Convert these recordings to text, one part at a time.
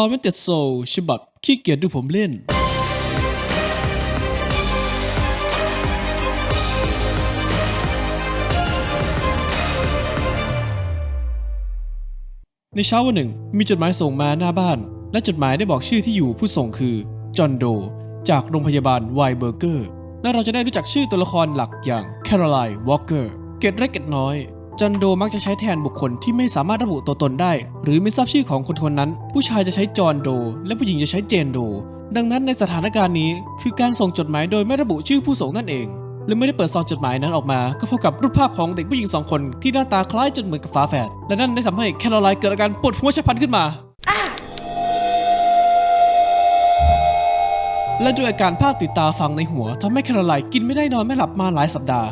Tormented Soul ฉบับขี้เกียจดูผมเล่น ในเช้าวันหนึ่ง มีจดหมายส่งมาหน้าบ้าน และจดหมายได้บอกชื่อที่อยู่ผู้ส่งคือ จอห์นโด จากโรงพยาบาลไวเบอร์เกอร์และเราจะได้รู้จักชื่อตัวละครหลักอย่างแคโรไลน์วอลเกอร์เกตเล็กเกตน้อย จอนโดมักจะใช้แทนบุคคลที่ไม่สามารถระบุตัวตนได้ หรือไม่ทราบชื่อของคนคนนั้น ผู้ชายจะใช้จอนโด และผู้หญิงจะใช้เจนโด ดังนั้นในสถานการณ์นี้ คือการส่งจดหมายโดยไม่ระบุชื่อผู้ส่งนั่นเองและเมื่อได้เปิดซองจดหมายนั้นออกมา ก็พบกับรูปภาพของเด็กผู้หญิงสองคนที่หน้าตาคล้ายจนเหมือนกับฝาแฝดและนั่นได้ทำให้แคโรไลน์เกิดอาการปวดหัวฉับพลันขึ้นมา และด้วยอาการภาพติดตาฟังในหัวทำให้แคโรไลน์กินไม่ได้นอนไม่หลับมาหลายสัปดาห์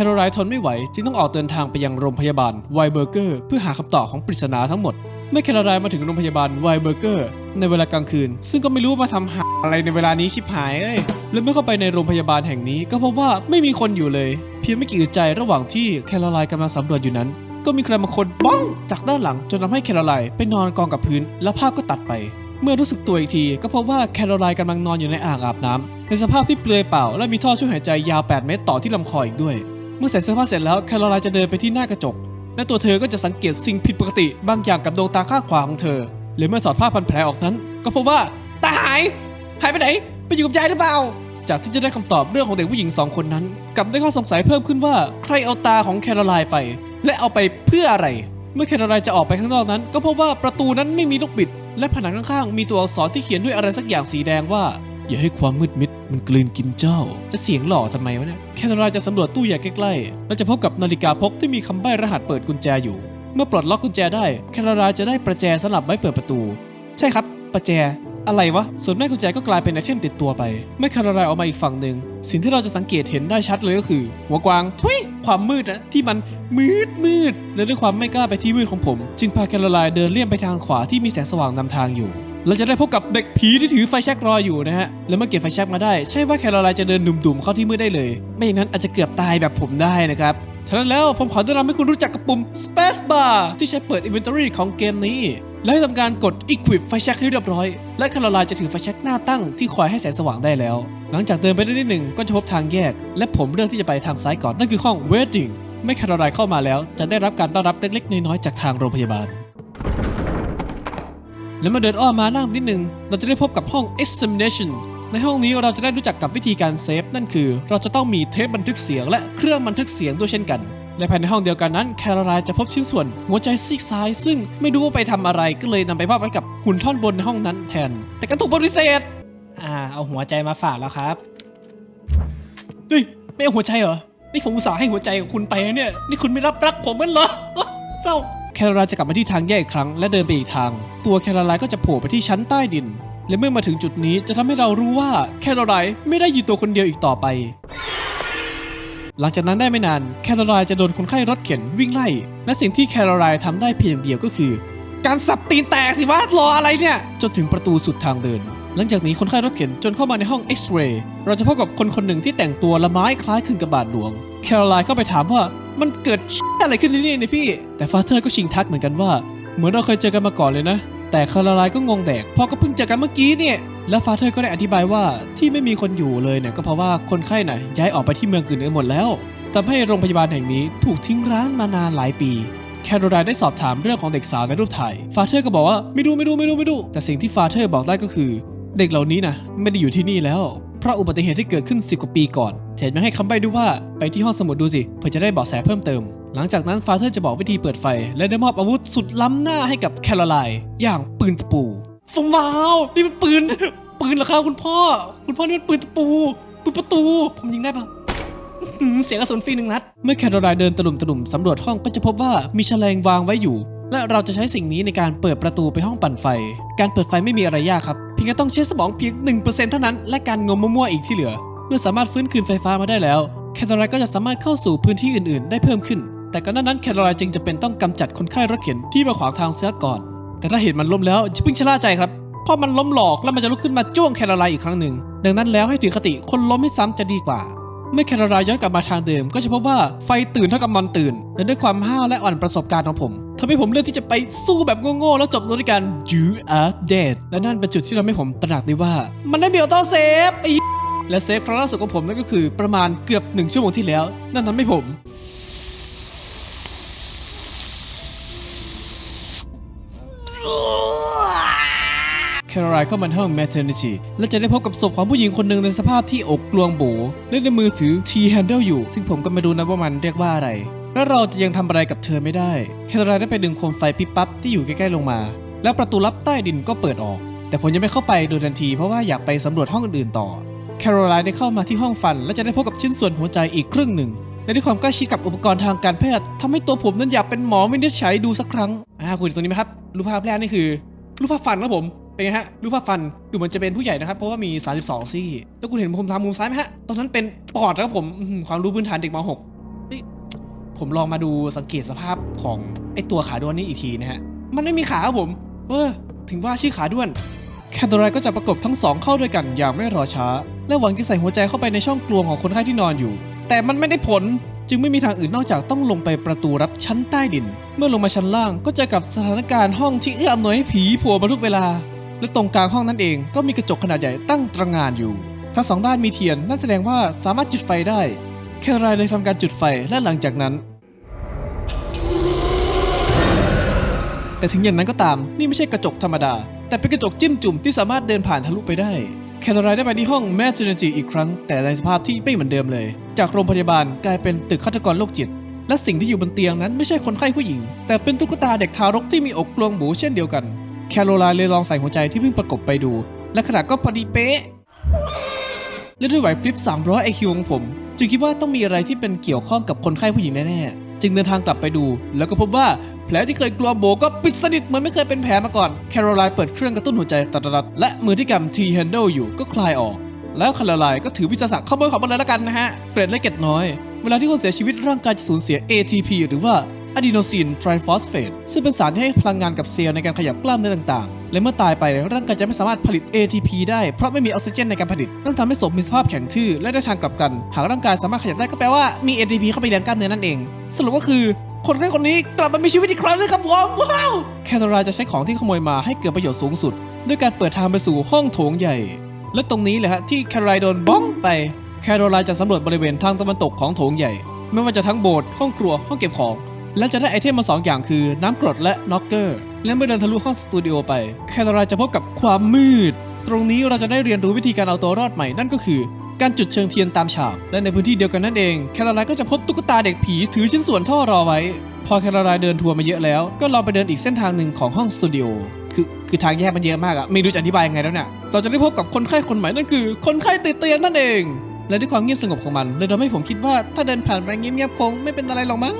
คโรไลน์ทนไม่ไหว จึงต้องออกเดินทางไปยังโรงพยาบาลไวเบอร์เกอร์เพื่อหาคำตอบของปริศนาทั้งหมดเมื่อแคโรไลน์มาถึงโรงพยาบาลไวเบอร์เกอร์ในเวลากลางคืน ซึ่งก็ไม่รู้มาทำหาอะไรในเวลานี้ชิบหายเอ้ยและเมื่อเข้าไปในโรงพยาบาลแห่งนี้ก็พบว่าไม่มีคนอยู่เลย เพียงไม่กี่อึดใจระหว่างที่แคโรไลน์กำลังสำรวจอยู่นั้น ก็มีใครบางคนบ้องจากด้านหลังจนทำให้แคโรไลน์ไปนอนกองกับพื้น แล้วภาพก็ตัดไป เมื่อรู้สึกตัวอีกที ก็พบว่าแคโรไลน์กำลังนอนอยู่ในอ่างอาบน้ำในสภาพที่เปลือยเปล่า และมีท่อช่วยหายใจยาว 8 เมตรต่อที่ลำคออีกด้วย เมื่อใส่เสื้อผ้าเสร็จแล้วแคโรไลน์จะเดินไปที่หน้ากระจก และตัวเธอก็จะสังเกตสิ่งผิดปกติบางอย่างกับดวงตาข้างขวาของเธอหรือเมื่อถอดผ้าพันแผลออกนั้น ก็พบว่าตาหาย หายไปไหน ไปอยู่กับยายหรือเปล่า จากที่จะได้คำตอบเรื่องของเด็กผู้หญิงสองคนนั้น กลับได้ข้อสงสัยเพิ่มขึ้นว่าใครเอาตาของแคโรไลน์ไป และเอาไปเพื่ออะไร เมื่อแคโรไลน์จะออกไปข้างนอกนั้น ก็พบว่าประตูนั้นไม่มีลูกบิด และผนังข้างๆมีตัวอักษรที่เขียนด้วยอะไรสักอย่างสีแดงว่า อย่าให้ความมืดมิด มันกลืนกินเจ้า จะเสียงหล่อทำไมวะเนี่ยแคโรไลน์จะสำรวจตู้ใหญ่ใกล้ๆ และจะพบกับนาฬิกาพกที่มีคำใบ้รหัสเปิดกุญแจอยู่ เมื่อปลดล็อกกุญแจได้ แคโรไลน์จะได้ประแจสำหรับไว้เปิดประตู ใช่ครับ ประแจ อะไรวะ ส่วนแม่กุญแจก็กลายเป็นไอเทมติดตัวไปเมื่อคาราไออกมาอีกฝั่งหนึ่ง สิ่งที่เราจะสังเกตเห็นได้ชัดเลยก็คือ หัวกวางทุยความมืดนะที่มันมืดมืดและด้วยความไม่กล้าไปที่มืดของผม จึงพาแคโรไลน์เดินเลี่ยงไปทางขวาที่มีแสงสว่างนำทางอยู่ เราจะได้พบกับเด็กผีที่ถือไฟแช็กรออยู่นะฮะ แล้วเมื่อเก็บไฟแช็กมาได้ ใช่ว่าแคโรไลน์จะเดินดุ่มๆเข้าที่มืดได้เลย ไม่อย่างนั้นอาจจะเกือบตายแบบผมได้นะครับ ฉะนั้นแล้วผมขอแนะนำให้คุณรู้จักกับปุ่ม Space Bar ที่ใช้เปิด Inventory ของเกมนี้ และให้ทำการกด Equip ไฟแช็กให้เรียบร้อย และคาราไลน์จะถือไฟแช็กหน้าตั้งที่คอยให้แสงสว่างได้แล้ว หลังจากเดินไปได้นิดหนึ่งก็จะพบทางแยก และผมเลือกที่จะไปทางซ้ายก่อนนั่นคือห้อง Waiting ไม่คาราไลน์เข้ามาแล้ว จะได้รับการต้อนรับเล็กๆน้อยๆจากทางโรงพยาบาล แล้วเมื่อเดินอ้อมมาหน้านิดนึง เราจะได้พบกับห้อง examination ในห้องนี้เราจะได้รู้จักกับวิธีการเซฟ นั่นคือ เราจะต้องมีเทปบันทึกเสียงและเครื่องบันทึกเสียงด้วยเช่นกันและภายในห้องเดียวกันนั้น แคโรไลน์จะพบชิ้นส่วน หัวใจซีกซ้าย ซึ่งไม่รู้ว่าไปทำอะไรก็เลยนำไปมอบไว้กับหุ่นท่อนบนในห้องนั้นแทน แต่ก็ถูกปฏิเสธอ่า เอาหัวใจมาฝากแล้วครับเฮ้ยไม่เอาหัวใจเหรอ นี่ผมอุตส่าห์ให้หัวใจกับคุณไปนะเนี่ย นี่คุณไม่รับรักผมกันเหรออ๊ะเศร้า แคโรไลจะกลับมาที่ทางแยกอีกครั้งและเดินไปอีกทาง ตัวแคโรไลก็จะโผล่ไปที่ชั้นใต้ดิน และเมื่อมาถึงจุดนี้จะทำให้เรารู้ว่าแคโรไลไม่ได้อยู่ตัวคนเดียวอีกต่อไป หลังจากนั้นได้ไม่นานแคโรไลจะโดนคนไข้รถเข็นวิ่งไล่ และสิ่งที่แคโรไลน์ทำได้เพียงเดียวก็คือ การสับตีนแตกสิวะรออะไรเนี่ยจนถึงประตูสุดทางเดิน หลังจากนี้คนไข้รถเข็นจนเข้ามาในห้องเอ็กซเรย์เราจะพบกับคนคนหนึ่งที่แต่งตัวละไม้คล้ายคลึงกับบาทหลวง แคโรไลน์เข้าไปถามว่ามันเกิดอะไรขึ้นที่นี่เนี่ยพี่ แต่ฟาเธอร์ก็ชิงทักเหมือนกันว่า เหมือนเราเคยเจอกันมาก่อนเลยนะ แต่คาราไลน์ก็งงแดกพราะก็เพิ่งเจอกันเมื่อกี้เนี่ย และฟาเธอร์ก็ได้อธิบายว่าที่ไม่มีคนอยู่เลยเนี่ยก็เพราะว่าคนไข้น่ะย้ายออกไปที่เมืองอื่นกันหมดแล้วทำให้โรงพยาบาลแห่งนี้ถูกทิ้งร้างมานานหลายปีแคโรไลน์ได้สอบถามเรื่องของเด็กสาวในรูปถ่าย ฟาเธอร์ก็บอกว่าไม่รู้ไม่รู้ไม่รู้ไม่รู้แต่สิ่งที่ฟาเธอร์บอกได้ก็คือ เด็กเหล่านี้นะไม่ได้อยู่ที่นี่แล้วเพราะอุบัติเหตุที่เกิดขึ้น 10 กว่าปีก่อนแถมยังให้คำใบ้ด้วยว่าไปที่ห้องสมุดดูสิเพื่อจะได้เบาะแสเพิ่มเติม หลังจากนั้นฟาเธอร์จะบอกวิธีเปิดไฟ และได้มอบอาวุธสุดล้ำหน้าให้กับแคโรไลน์อย่างปืนตะปูฟงว้าวนี่มันปืน ปืนเหรอครับคุณพ่อ คุณพ่อนี่มันปืนตะปู ปืนประตู ผมยิงได้ปะเสียงกระสุนฟรีหนึ่งนัด เมื่อแคโรไลน์เดินตะลุมตะลุมสำรวจห้องก็จะพบว่ามีแฉลงวางไว้อยู่ และเราจะใช้สิ่งนี้ในการเปิดประตูไปห้องปั่นไฟ การเปิดไฟไม่มีอะไรยากครับ พียงแค่ต้องใช้สมองเพียง 1%เท่านั้น และการงมมั่วๆอีกที่เหลือ เมื่อสามารถฟื้นคืนไฟฟ้ามาได้แล้วแคโรไลก็จะสามารถเข้าสู่พื้นที่อื่นๆ ได้เพิ่มขึ้น แต่ก่อนนั้นแคโรไลจึงจะเป็นต้องกำจัดคนไข้รถเข็นที่มาขวางทางเสียก่อน แต่ถ้าเห็นมันล้มแล้วอย่าเพิ่งชะล่าใจครับเพราะมันล้มหลอกแล้วมันจะลุกขึ้นมาจ้วงแคโรไลอีกครั้งหนึ่งดังนั้นแล้วให้ถือคติคนล้มให้ซ้ำจะดีกว่าเมื่อแคโรไลย้อนกลับมาทางเดิม ก็จะพบว่าไฟตื่นเท่ากับมันตื่นและด้วยความห้าวและอ่อนประสบการณ์ของผม ทำให้ผมเลือกที่จะไปสู้แบบโง่ๆแล้วจบลงด้วยกัน you are dead และนั่นเป็นจุดที่ทำให้ผมตระหนักได้ว่า มันได้มีออโต้เซฟไอ้และเซฟครั้งล่าสุดของผมนั่นก็คือประมาณเกือบหนึ่งชั่วโมงที่แล้ว นั่นทำให้ผมแคโรไลน์เข้ามาในห้อง maternity และจะได้พบกับศพของผู้หญิงคนหนึ่งในสภาพที่อกกลวงโบและในมือถือ T-handle อยู่ ซึ่งผมก็ไม่รู้นะว่ามันเรียกว่าอะไรแล้วเราจะยังทำอะไรกับเธอไม่ได้ แคโรไลน์ได้ไปดึงโคมไฟปิ๊บปั๊บที่อยู่ใกล้ๆลงมา แล้วประตูลับใต้ดินก็เปิดออก แต่ผมยังไม่เข้าไปโดยทันทีเพราะว่าอยากไปสำรวจห้องอื่นๆต่อ แคโรไลน์ได้เข้ามาที่ห้องฟัน และจะได้พบกับชิ้นส่วนหัวใจอีกครึ่งหนึ่ง และด้วยความใกล้ชิดกับอุปกรณ์ทางการแพทย์ทำให้ตัวผมนั้นอยากเป็นหมอวินิจฉัยดูสักครั้ง อ่าคุณเห็นตรงนี้ไหมครับรูปภาพแรกนี่คือรูปภาพฟันครับผม เป็นไงฮะรูปภาพฟันดูเหมือนจะเป็นผู้ใหญ่นะครับเพราะว่ามี 32 ซี่ แล้วคุณเห็นผมทำมุมซ้ายไหมฮะ ตอนนั้นเป็นปอดนะครับผมความรู้พื้นฐานเด็กม .6 ผมลองมาดูสังเกตสภาพของไอตัวขาด้วนนี่อีกทีนะฮะ มันไม่มีขาครับผม เออ ถึงว่าชื่อขาด้วน แคทเธอรีนก็จะประกบทั้งสองเข้าด้วยกันอย่างไม่รอช้า และหวังจะใส่หัวใจเข้าไปในช่องกลวงของคนไข้ที่นอนอยู่ แต่มันไม่ได้ผล จึงไม่มีทางอื่นนอกจากต้องลงไปประตูรับชั้นใต้ดิน เมื่อลงมาชั้นล่างก็เจอกับสถานการณ์ห้องที่เอื้ออำนวยให้ผีโผล่มาทุกเวลา และตรงกลางห้องนั่นเองก็มีกระจกขนาดใหญ่ตั้งตระงานอยู่ ทั้งสองด้านมีเทียนนั่นแสดงว่าสามารถจุดไฟได้ แครีนเลยทำการจุดไฟและหลังจากนั้น แต่ถึงอย่างนั้นก็ตามนี่ไม่ใช่กระจกธรรมดา แต่เป็นกระจกจิ้มจุ่มที่สามารถเดินผ่านทะลุไปได้ แคทเธอรีนได้ไปที่ห้องแมจ n นจีอีกครั้ง แต่ในสภาพที่ไม่เหมือนเดิมเลย จากโรงพยาบาลกลายเป็นตึกฆาตกรโรคจิต และสิ่งที่อยู่บนเตียงนั้นไม่ใช่คนไข้ผู้หญิง แต่เป็นตุ๊กตาเด็กทารกที่มีอกกลวงบูเช่นเดียวกัน แคโรไลน์เลยลองใส่หัวใจที่เพิ่งประกบไปดู และขนาดก็พอดีเป๊ะและด้วยไหวพริบ300 IQ ของผม จึงคิดว่าต้องมีอะไรที่เป็นเกี่ยวข้องกับคนไข้ผู้หญิงแน่ๆ จึงเดินทางกลับไปดู แล้วก็พบว่าแผลที่เคยกลัวโบก็ปิดสนิทเหมือนไม่เคยเป็นแผลมาก่อน แคโรไลน์เปิดเครื่องกระตุ้นหัวใจตัดๆและมือที่กำ T-handle อยู่ก็คลายออก แล้วคโรไลน์ก็ถือวิสาสะเข้ามือของมันเลยละกันนะฮะ เกร็ดและเกร็ดน้อย เวลาที่คนเสียชีวิตร่างกายจะสูญเสีย ATP หรือว่าอะดีโนซินไทรฟอสเฟตซึ่งเป็นสารที่ให้พลังงานกับเซลล์ในการขยับกล้ามเนื้อต่างๆ และเมื่อตายไปร่างกายจะไม่สามารถผลิต ATP ได้เพราะไม่มีออกซิเจนในการผลิตนั่นทำให้ศพมีสภาพแข็งทื่อและได้ทางกลับกัน หากร่างกายสามารถขยับได้ก็แปลว่ามี ATP เข้าไปเลี้ยงกล้ามเนื้อนั่นเอง สรุปก็คือ คนไข้คนนี้กลับมามีชีวิตอีกครั้งเลยครับผมว้าวแคทเธอรีนจะใช้ของที่ขโมยมาให้เกิดประโยชน์สูงสุด ด้วยการเปิดทางไปสู่ห้องโถงใหญ่ และตรงนี้แหละฮะที่แคโรไลน์โดนบ้องไปแคโรไลน์จะสำรวจบริเวณทางตะวันตกของโถงใหญ่ ไม่ว่าจะทั้งโบสถ์ห้องครัวห้องเก็บของ และจะได้ไอเทมมาสองอย่างคือ น้ำกรดและน็อกเกอร์ และเมื่อเดินทะลุห้องสตูดิโอไป แคโรไลน์จะพบกับความมืด ตรงนี้เราจะได้เรียนรู้วิธีการเอาตัวรอดใหม่นั่นก็คือการจุดเชิงเทียนตามฉาก และในพื้นที่เดียวกันนั่นเอง แคโรไลน์ก็จะพบตุ๊กตาเด็กผีถือชิ้นส่วนท่อรอไว้ พอแคโรไลน์เดินทัวร์มาเยอะแล้ว ก็ลองไปเดินอีกเส้นทางหนึ่งของห้องสตูดิโอ คือคือทางแยกมันเยอะมากอะไม่รู้จะอธิบายยังไงแล้วเนี่ย เราจะได้พบกับคนไข้คนใหม่นั่นคือ คนไข้ติดเตียงนั่นเอง และด้วยความเงียบสงบของมันเลยทำให้ผมคิดว่าถ้าเดินผ่านไปเงียบๆคงไม่เป็นอะไรหรอกมั้ง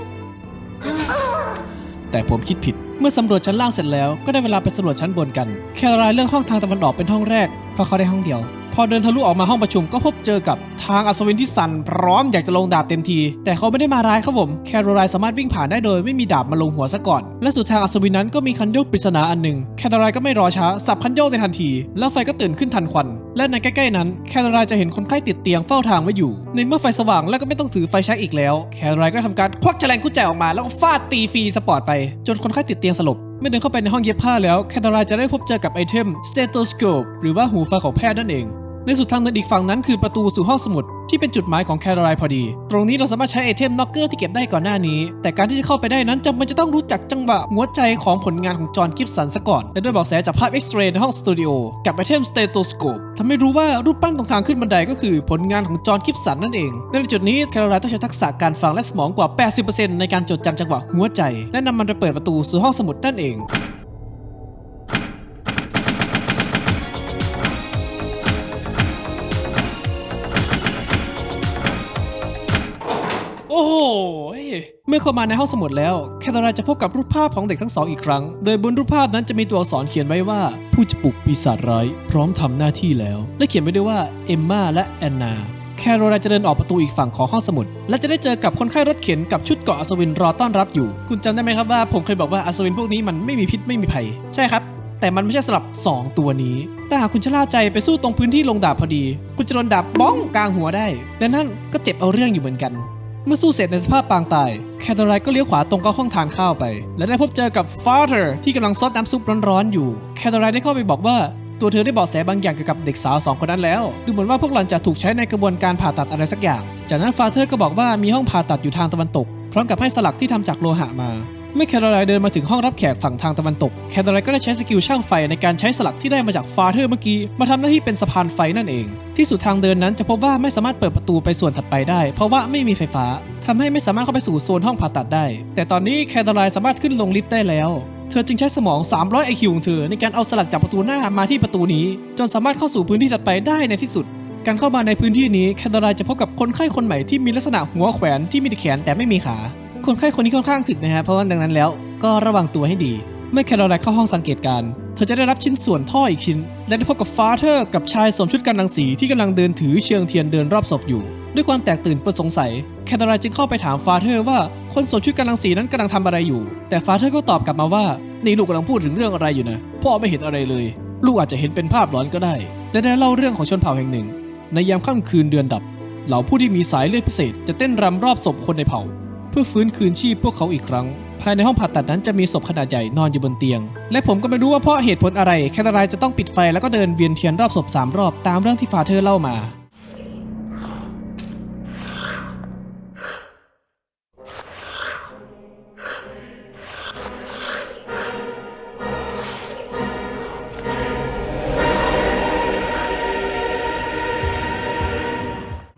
แต่ผมคิดผิด เมื่อสำรวจชั้นล่างเสร็จแล้วก็ได้เวลาไปสำรวจชั้นบนกัน แคโรายเลือกห้องทางตะวันออกเป็นห้องแรกเพราะเขาได้ห้องเดียว อเดินทะลุออกมาห้องประชุมก็พบเจอกับทางอัศวินที่สั่นพร้อมอยากจะลงดาบเต็มที แต่เขาไม่ได้มาร้ายครับผม แคโรไลน์สามารถวิ่งผ่านได้โดยไม่มีดาบมาลงหัวซะก่อน และสุดทางอัศวินนั้นก็มีคันโยกปริศนาอันหนึ่งแคโรไลน์ก็ไม่รอช้าสับคันโยกในทันที แล้วไฟก็ตื่นขึ้นทันควัน และในใกล้ๆนั้นแคโรไลน์จะเห็นคนไข้ติดเตียงเฝ้าทางไว้อยู่ ในเมื่อไฟสว่างแล้วก็ไม่ต้องถือไฟแช็กอีกแล้ว แคโรไลน์ก็ทำการควักแฉลงกุญแจออกมาแล้วก็ฟาดตีฟรีสปอร์ตไป จนคนไข้ติดเตียงสลบเมื่อเดินเข้าไปในห้องเย็บผ้าแล้ว แคโรไลน์จะได้พบเจอกับไอเทม stethoscope หรือว่าหูฟังของแพทย์นั่นเอง ในสุดทางเดินอีกฝั่งนั้นคือประตูสู่ห้องสมุดที่เป็นจุดหมายของแคโรไลน์พอดี ตรงนี้เราสามารถใช้ไอเทมน็อกเกอร์ที่เก็บได้ก่อนหน้านี้ แต่การที่จะเข้าไปได้นั้นจำเป็นจะต้องรู้จักจังหวะหัวใจของผลงานของจอห์นกิฟสันซะก่อน และด้วยเบอกแสจากภาพเอ็กซเรย์ในห้องสตูดิโอกับไอเทมสเตโตสโคปทำให้รู้ว่ารูปปั้นตรงทางขึ้นบันไดก็คือผลงานของจอห์นกิฟสันนั่นเอง ในจุดนี้แคโรไลน์ต้องใช้ทักษะการฟังและสมองกว่า 80%ในการจดจำจังหวะหัวใจ และนำมันไปเปิดประตูสู่ห้องสมุดนั่นเอง เมื่อเข้ามาในห้องสมุดแล้ว แคทเธอรีนจะพบกับรูปภาพของเด็กทั้งสองอีกครั้ง โดยบนรูปภาพนั้นจะมีตัวอักษรเขียนไว้ว่า ผู้จะปลุกปีศาจร้ายพร้อมทำหน้าที่แล้ว และเขียนไว้ด้วยว่าเอมมาและแอนนาแคโรไลน์จะเดินออกประตูอีกฝั่งของห้องสมุด และจะได้เจอกับคนไข้รถเข็นกับชุดเกาะอัศวินรอต้อนรับอยู่ คุณจำได้ไหมครับว่าผมเคยบอกว่าอัศวินพวกนี้มันไม่มีพิษไม่มีภัย ใช่ครับ แต่มันไม่ใช่สำหรับ 2 ตัวนี้ แต่หากคุณชะล่าใจไปสู้ตรงพื้นที่ลงดาบพอดี คุณจะโดนดาบบ้องกลางหัวได้และนั่นก็เจ็บเอาเรื่องอยู่เหมือนกัน เมื่อสู้เสร็จในสภาพปางตาย แคทเธอไรน์ก็เลี้ยวขวาตรงเข้าห้องทานข้าวไป และได้พบเจอกับฟาเธอร์ที่กำลังซดน้ำซุปร้อนๆอยู่ แคทเธอไรน์ได้เข้าไปบอกว่าตัวเธอได้เบาะแสบางอย่างเกี่ยวกับเด็กสาวสองคนนั้นแล้ว ดูเหมือนว่าพวกหล่อนจะถูกใช้ในกระบวนการผ่าตัดอะไรสักอย่าง จากนั้นฟาเธอร์ก็บอกว่ามีห้องผ่าตัดอยู่ทางตะวันตก พร้อมกับให้สลักที่ทำจากโลหะมา เมื่อแคทเธอไรน์เดินมาถึงห้องรับแขกฝั่งทางตะวันตก แคทเธอไรน์ก็ได้ใช้สกิลช่างไฟในการใช้สลักที่ได้มาจากฟาเธอร์เมื่อกี้ มาทำหน้าที่เป็นสะพานไฟนั่นเอง ที่สุดทางเดินนั้นจะพบว่าไม่สามารถเปิดประตูไปส่วนถัดไปได้ เพราะว่าไม่มีไฟฟ้าทำให้ไม่สามารถเข้าไปสู่โซนห้องผ่าตัดได้ แต่ตอนนี้แคทเธอไรน์สามารถขึ้นลงลิฟต์ได้แล้ว เธอจึงใช้สมอง 300 IQ ของเธอในการเอาสลักจากประตูหน้ามาที่ประตูนี้ จนสามารถเข้าสู่พื้นที่ถัดไปได้ในที่สุดการเข้ามาในพื้นที่นี้แคทเธอไรน์จะพบกับคนไข้คนใหม่ที่มีลักษณะหัวแขวนที่มีแขนแต่ไม่มีขา คนไข้คนนี้ค่อนข้างถึกนะฮะเพราะว่าดังนั้นแล้วก็ระวังตัวให้ดี เมื่อแคโรไลน์เข้าห้องสังเกตการเธอจะได้รับชิ้นส่วนท่ออีกชิ้น และได้พบกับฟาเธอร์กับชายสวมชุดกันรังสีที่กำลังเดินถือเชิงเทียนเดินรอบศพอยู่ ด้วยความแตกตื่นปิดสงสัยแคโรไลน์จึงเข้าไปถามฟาเธอร์ว่าคนสวมชุดกันรังสีนั้นกำลังทำอะไรอยู่ แต่ฟาเธอร์ก็ตอบกลับมาว่านี่ลูกกำลังพูดถึงเรื่องอะไรอยู่นะพ่อไม่เห็นอะไรเลย ลูกอาจจะเห็นเป็นภาพหลอนก็ได้และได้เล่าเรื่องของชนเผ่าแห่งหนึ่ง ในยามค่ำคืนเดือนดับเหล่าผู้ที่มีสายเลือดพิเศษจะเต้นรำรอบศพคนในเผ่า เพื่อฟื้นคืนชีพพวกเขาอีกครั้ง ภายในห้องผ่าตัดนั้นจะมีศพขนาดใหญ่นอนอยู่บนเตียง และผมก็ไม่รู้ว่าเพราะเหตุผลอะไรแคทเธอไรน์จะต้องปิดไฟแล้วก็เดินเวียนเทียนรอบศพสามรอบตามเรื่องที่ฟาเธอร์เล่ามา